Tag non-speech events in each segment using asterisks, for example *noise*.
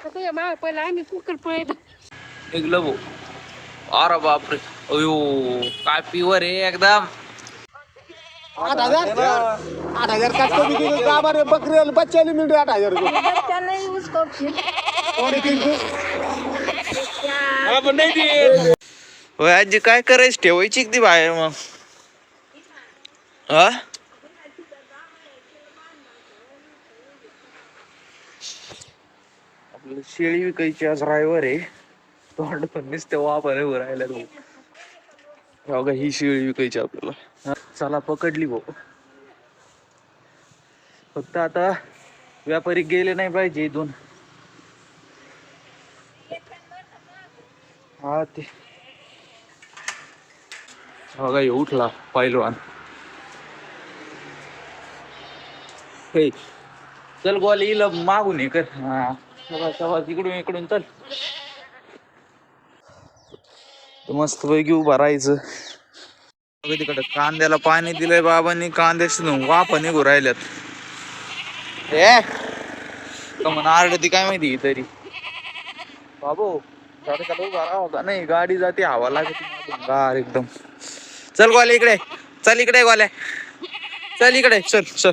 आता तुझ्या माग पहिला आम्ही कुकर पळत निघलं भाऊ अरे बापरे. अयो काय पिवर आहे एकदम. आठ हजार. आठ हजार का बरं? बकरी आठ हजार नाही उसको होय आजी काय करायचं? ठेवायची ती बाहेर मग. हा? शेळी विकायची आज रायवर आहे. तोंड पण नुसते वापर राहिला तो बघा ही शेळी विकायची आपल्याला. चला पकडली भाऊ. फक्त आता व्यापारी गेले नाही पाहिजे इथून. हा ते. बघा हे उठला पैलवान. चल गोल येईल मागून हे कर. हा. इकडून इकडून चल. मस्त पैकी उभा राहायचं. तिकडं कांद्याला पाणी दिलंय बाबांनी कांद्याशी वापा निघू राहिल्यात. ए कमन आरडती काय माहिती तरी. बाबू गाडी उभा राहा होता नाही गाडी जाते हवा लागते गार एकदम. चल गोल्या इकडे चल इकडे गोल्या चल इकडे चल चल.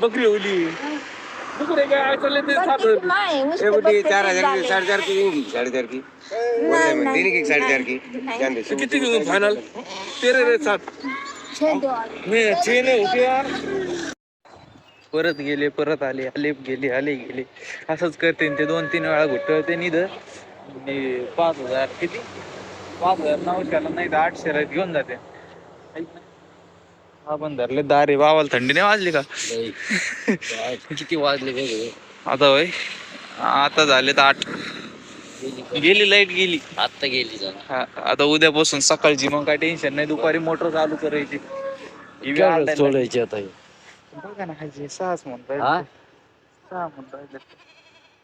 बकरी होली किती घेऊन फायनल तेरे रे सात परत गेले परत आले आले गेले आले गेले. असंच करते ते दोन तीन वेळा घुटळते निध आणि पाच हजार किती? पाच हजार नऊशेला नाही तर आठशेला घेऊन जाते. ऐक ना. आपण धरले दारे बाबाला थंडी नाही वाजली का? किती वाजले आता होय? आता झाले तर आठ. गेली लाइट गेली. आत्ता गेली जण हा, आता उद्यापासून सकाळची मग काय टेन्शन नाही दुपारी मोटर चालू करायची. ही. सोडायची आता हे. बघा ना हाजी सहाच म्हणताय हा? सहा म्हणताय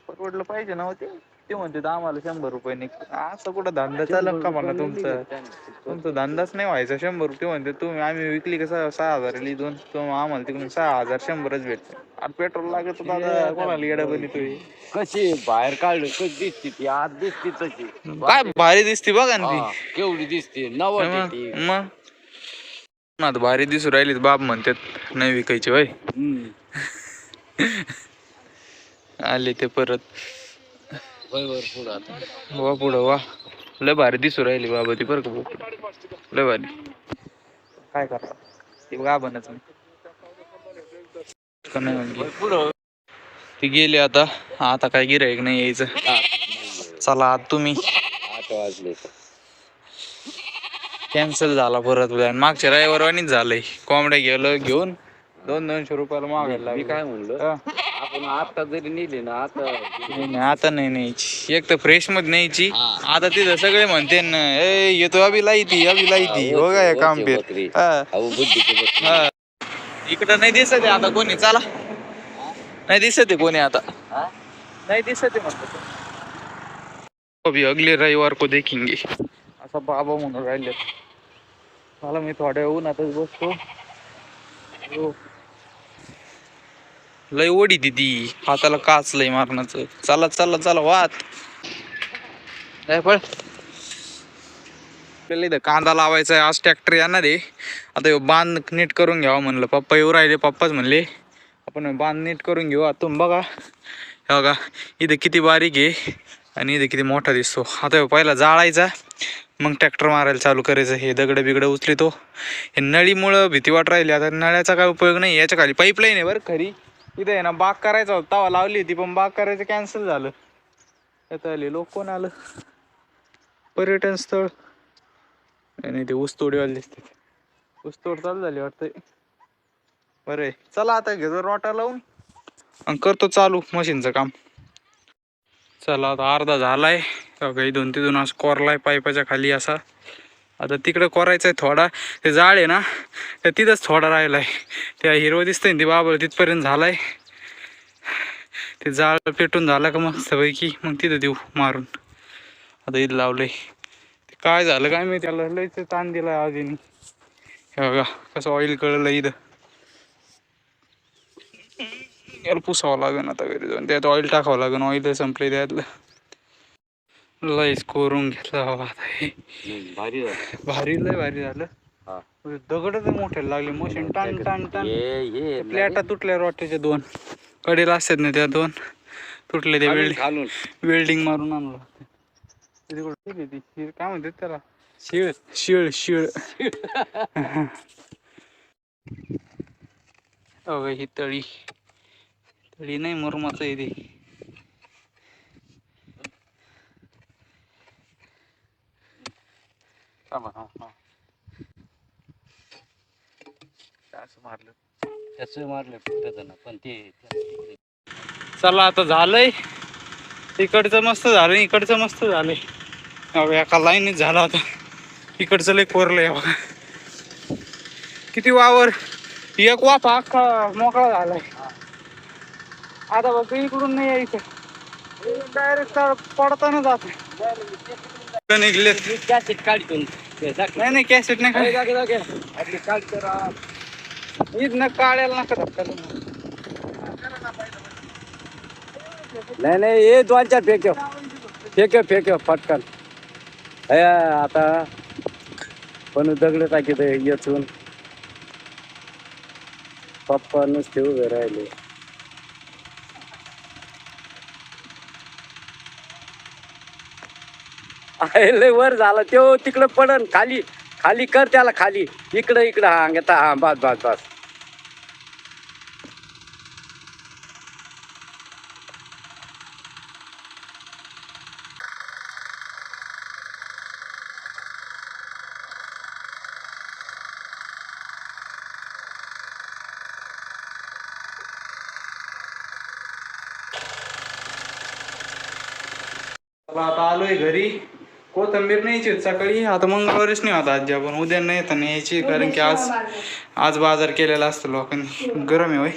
परवडलं पाहिजे ना हो ते? ते म्हणते आम्हाला शंभर रुपये निघ. असं कुठं धंदा चालक का म्हणा तुमचं? तुमचा धंदाच नाही व्हायचा. शंभर रुपये म्हणते तुम्ही आम्ही विकली का सहा हजार दोन तुम्ही आम्हाला तिकडून सहा हजार शंभरच भेटते. आणि पेट्रोल लागत कोणाला येडा बनितोय? कशी बाहेर काढलं कशी दिसते ती? आत दिसते तशी. काय भारी दिसते बघा ना ती. केवढी दिसते? नवट मग आता भारी दिसू राहिलीत बाप म्हणतात नाही विकायची वय. आले ते परत. वा पुढं वा. लय भारी दिसू राहिली बाबा ती बरं का भाऊ. लय भारी. काय करता ती गाभणच ती गेली आता. आता काय गिरायक नाही यायचं. चला आता तुम्ही. कॅन्सल झाला परत प्लॅन मागच्या रविवारवानीच झालंय. कोंबड्या गेलं घेऊन दोन दोनशे रुपयाला मागायला मी. काय म्हणलं? आता जरी नेली ना आता नाही नाही, आता नाही न्यायची एक तर फ्रेशमध्ये न्यायची. आता तिथं सगळे म्हणते ना ए येतो अभि लाईती अभि लाईती हो काय काम वरची पेर बकरी. हा अहो बुद्धीची बकरी. हा. इकडं नाही दिसत आहे आता कोणी चला नाही दिसत आहे कोणी आता हा? नाही दिसत आहे म्हणतो अभी अगले रविवार को देखेंगे असा बाबा म्हणून राहिले मला मी थोड्या वेळ उन्हातच बसतो हो. लय ओढी दिदी. हाताला काच लय मारण्याचं. चला चला चला वात. काय पळ. आपल्याला इथं कांदा लावायचा आहे. आज ट्रॅक्टर येणार आहे. आता ह्यो बांध नीट करून घ्यावा म्हणलं. पप्पा येऊ राहिले पप्पाच म्हणले. आपण बांध नीट करून घेऊ. आता तुम्ही बघा. हे बघा इथं किती बारीक आहे आणि इथं किती मोठा दिसतो. आता ह्यो पहिला जाळायचा. मग ट्रॅक्टर मारायला चालू करायचं. हे दगड बिगड उचलितो. हे नळीमुळं भीती वाट राहिली. आता नळ्याचा काय उपयोग नाही. याच्या खाली पाईपलाईन आहे बरं खरी. इथे आहे ना बाग करायचा होता. तवा लावली होती पण बाग करायचं कॅन्सल झालं. आता आले लोक कोण आलं? पर्यटन स्थळ. नाही ते ऊसतोडीवाले दिसते ऊसतोड चालू झाली वाटतं बरं आहे. चला आता घेतो रोटा लावून. आणि करतो चालू मशीनचं काम. चला आता अर्धा झालाय. काही दोन तिथून असं कोरलाय पाईपाच्या खाली असा. आता तिकडं कोरायचं आहे थोडा. ते जाळ आहे ना तर तिथंच थोडा राहिला आहे त्या हिरवं दिसतंय ना ते बाबळ तिथपर्यंत झालाय. ते जाळ पेटून झाला का मग सवयकी मग तिथं देऊ मारून. आता इथं लावलंय. ते काय झालं काय मी त्याला लयच ताण दिला आधीनी हे बघा कसं ऑइल कळलं इथं. याला पुसावं लागेल आता घरी जाऊन. त्यात ऑइल टाकावं लागेल ऑइल संपले त्यातलं. लयच कोरून घेतलं बाबा आता हे. भारी झालं. भारी लय भारी झालं. हा. दगडच मोठे लागले मशीन टान टान टान. ये ये प्लेटा तुटल्या रोट्याच्या दोन. कडेला असतात ना त्या दोन. तुटले ते वेल्डिंग वेल्डिंग मारून आणलं ती. काय म्हणतात त्याला? शिळ. शिळ शिळ. *laughs* अगं ही तळी. तळी नाही मुरमाचं आहे ते. थांबा, हा, हा. असं मारलं. त्याचं मारलं पण ते चला आता झालंय. इकडचं मस्त झालं इकडचं मस्त झालंय. एका लाईनीत झाला आता इकडचं लय कोरलंय बघा. किती वावर. एक वाफा अख्खा मोकळा झालाय. आता बघ इकडून नाही यायचं. डायरेक्ट पडताना जात कॅसेट काढतो. नाही नाही कॅसेट नाही आपली काढ करा इथनं काढायला नका धक्का नाही नाही ये दोन चार फेक्यो फेक्यो फेक्यो पटकन. हे आता पण दगड टाकीत येचून पप्पा नुसते उभे राहिले. आहे, लय वर झाला. तो तिकडं पडन खाली. खाली कर त्याला खाली. इकडं इकडं हा घेता हा बस बस बस. आता आलोय घरी. कोथंबीर न्यायची सकाळी आता मंगळवारीच नाही होता आजी आपण उद्या नाही येता न्यायची कारण की आज आज बाजार केलेला असतो लोकांनी. गरम आहे होय.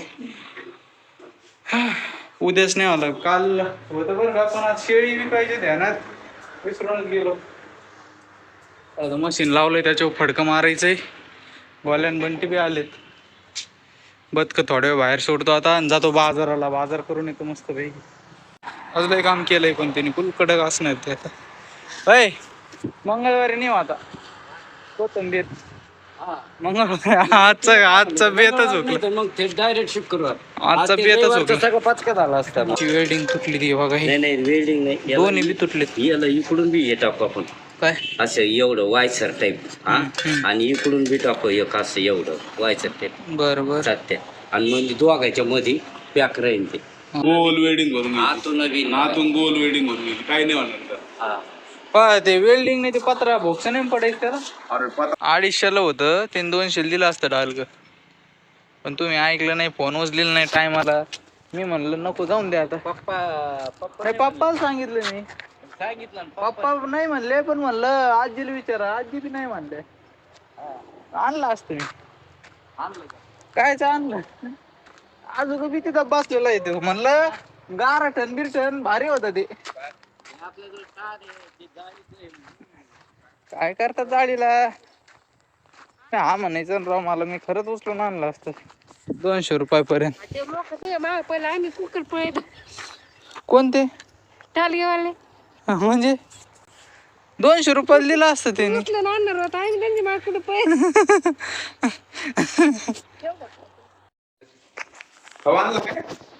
*sighs* उद्याच नाही होता. काल होतं बरं का पण आज शेळी विकायची ध्यानात विसरून गेलो. आता मशीन लावलंय त्याच्यावर फडकं मारायचंय. गोल्यान बंटी बी आलेत. बदक थोड्या वेळ बाहेर सोडतो आता आणि जातो बाजाराला. बाजार करून येतो मस्त पैकी. लय काम केलंय पण त्यांनी. फुल कडक असणार ते आता. होय मंगळवारी नाही हो आता. कोथंबीर. मंगळवारी. *laughs* आजचा आजचा बेतच होता. मग ते डायरेक्ट शिफ्ट करू आजचा बेतच होता. सगळं पाचका झाला असता. वेल्डिंग तुटली ती बघा ही. नाही नाही वेल्डिंग नाही. याला- दोन्ही बी तुटले याला इकडून बी हे टाकू आपण. काय? असं एवढं वायसर टाईप हा. आणि इकडून बी टाकू एक असं एवढं वायसर टाईप बर बर. चालते आणि म्हणजे दोघांच्या मध्ये पॅक राहील ते. गोल वेडिंग करून घ्यायची. आतून बी आतून गोल वेडिंग करून घ्यायची. काही नाही होणार. त्याला. हा. पहा ते वेल्डिंग नाही ते पत्रा भोगस नाही पडायचं त्याला. अरे पता अडीचशेला होतं ते दोनशे दिलं असतं डालग पण तुम्ही ऐकलं नाही फोन उचलेलं नाही टायमाला मी म्हणलं नको जाऊन द्या आता. पप्पा पप्पा नाही पप्पाला सांगितलं मी. सांगितलं ना, पप्पा. नाही म्हणले पण म्हणलं आजीला विचारा. आजी बी नाही म्हणले. आणलं असतं मी. आणलं का? कायच आणलं? अजून बी तिथं बसलेला आहे तो. म्हणलं गारठण बिरठण भारी होतं ते. ते. काय करतात जाळीला? हा म्हणायचं ना राव मला मी खरंच उचलून आणलं असतं. दोनशे रुपयापर्यंत. ते ते पहिला आम्ही कुकर पळत. कोणते? टालगेवाले. म्हणजे? दोनशे रुपयाला दिलं असतं त्यांनी. उचलून आणणार होता आम्ही त्यांची माकडे पळत. *laughs*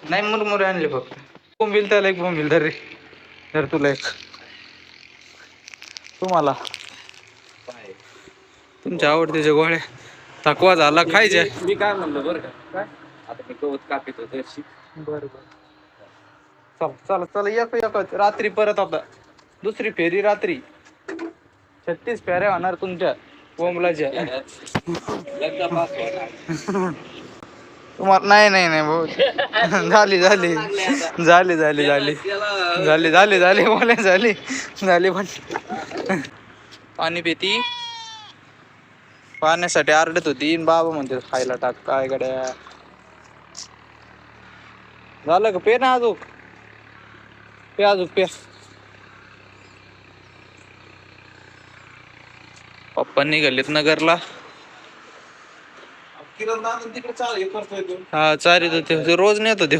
नाही मुरमुरे आणले फक्त. बोंबील त्याला एक बोंबील धर रे धर तुला एक. तुम्हाला. तुमच्या आवडतीच्या गोळ्या थकवा झाला खायच्या मी काय म्हणलं बरं का? काय? आता मी गवत कापित होतो बर बर. चल चल चल एक एकच रात्री परत आता. दुसरी फेरी रात्री. छत्तीस फेऱ्या होणार तुमच्या. *laughs* पास तुम्हाला नाही नाही नाही भाऊ. *laughs* झाली झाली. झाली झाली झाली. झाली झाली झाली बोला झाली. झाली पण पाणी पिती. पाण्यासाठी आरडत होती. बाबा म्हणते खायला टाक काय गड्या. झालं का? पे ना अजून. पे अजून पे. पप्पा निघालेत नगरला. किरण दादा तिकडे चाल हे करतोय तो. हा चारी तो ते रोज नेतो ते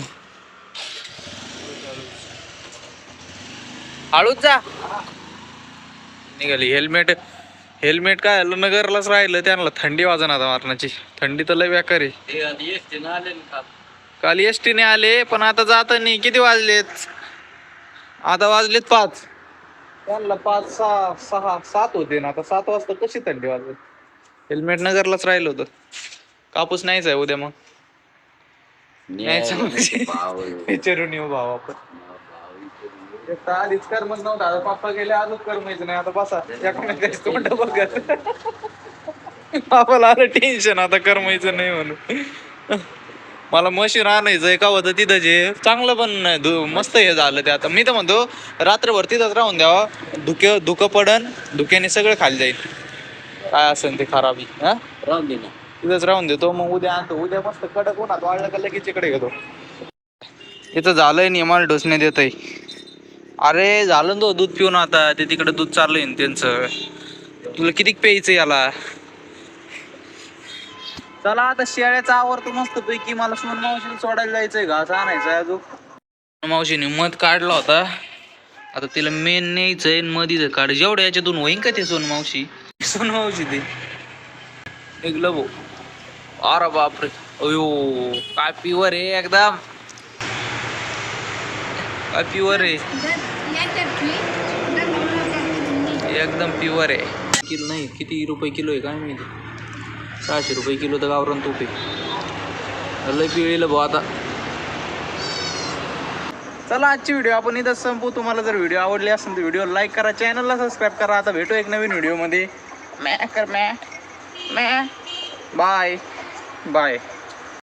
हळूच जा. निघाली. हेल्मेट हेल्मेट काय आलं नगरलाच राहिलं त्यांना. थंडी वाजन आता मारण्याची. थंडी तर लय बेकार आहे. काल. एस टीने आले पण आता जातानी किती वाजलेत? आता वाजलेत पाच. त्यांना पाच सहा सहा सात होते ना. आता सात वाजता कशी थंडी वाजत हेल्मेट नगरलाच राहिलं होतं. कापूस नाहीच आहे उद्या मग. न्यायचं म्हणजे विचारून येऊ भाऊ आपण. आधीच नव्हतं आता पप्पा गेले अजून करमायचं नाही. आता बसा. एकोणीस तोंड बघत. आपल्याला आलं टेन्शन आता करमायचं नाही म्हणून. मला मशीन आणायचंय का होतं तिथं जे चांगलं पण नाही, मस्त हे झालं ते आता. मी तर म्हणतो रात्रभर तिथंच राहून द्यावा. धुके धुकं पडन धुक्याने सगळं खाली जाईल. काय असेल ते खराबी हा? राहून दे ना. तिथंच राहून देतो. मग उद्या आणतो. उद्या मस्त कडक उन्हात वाढलं का लगेच इकडे घेतो इथं झालंय नियमाला डोसणे देत अरे झालं ना तो दूध पिऊन आता. ते तिकडे दूध चाललंय ना त्यांचं. तुला किती प्यायचं याला? चला आता शेळ्याचा आवडतो मस्त पैकी मला सोन मावशीला सोडायला जायचंय घास आणायचंय अजून. मावशीने मध काढला होता. आता तिला मेन न्यायचंय मधीच काढ. जेवढ्या याच्यातून होईन का ते सोन मावशी? सोन मावशी ते. एक भाऊ अरे बापरे. अयो काय प्युअर आहे एकदम. काय प्युअर आहे? एकदम प्युअर आहे. किलो नाही किती रुपये किलो आहे काय माहिती? सहाशे रुपये किलो तर गावरान तूप आहे. लय पिळीलं भाऊ आता. चला आजची व्हिडिओ आपण इथं संपू तुम्हाला जर व्हिडिओ आवडली असेल तर व्हिडिओ लाईक करा चॅनलला सबस्क्राईब करा. आता भेटू एक नवीन व्हिडिओमध्ये मॅ कर मॅ मॅ बाय Bye.